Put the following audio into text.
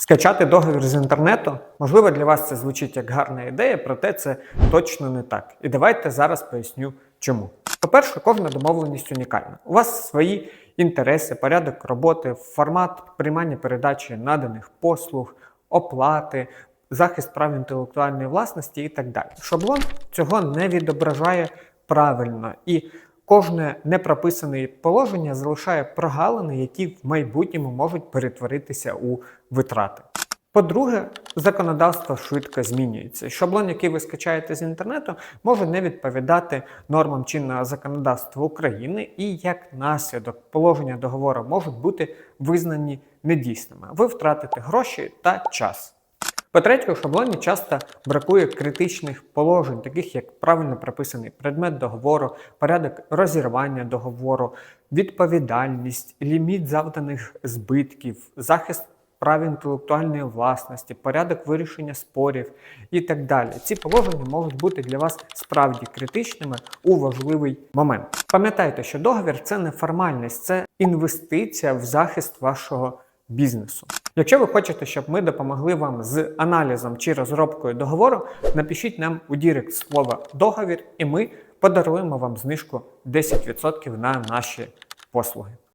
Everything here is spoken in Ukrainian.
Скачати договір з інтернету, можливо, для вас це звучить як гарна ідея, проте це точно не так. І давайте зараз поясню чому. По-перше, кожна домовленість унікальна. У вас свої інтереси, порядок роботи, формат приймання передачі наданих послуг, оплати, захист прав інтелектуальної власності і так далі. Шаблон цього не відображає правильно і кожне непрописане положення залишає прогалини, які в майбутньому можуть перетворитися у витрати. По-друге, законодавство швидко змінюється. Шаблон, який ви скачаєте з інтернету, може не відповідати нормам чинного законодавства України, і як наслідок положення договору можуть бути визнані недійсними. Ви втратите гроші та час. По-третє, у шаблоні часто бракує критичних положень, таких як правильно прописаний предмет договору, порядок розірвання договору, відповідальність, ліміт завданих збитків, захист прав інтелектуальної власності, порядок вирішення спорів і так далі. Ці положення можуть бути для вас справді критичними у важливий момент. Пам'ятайте, що договір це не формальність, це інвестиція в захист вашого бізнесу. Якщо ви хочете, щоб ми допомогли вам з аналізом чи розробкою договору, напишіть нам у Дірект слово договір, і ми подаруємо вам знижку 10% на наші послуги.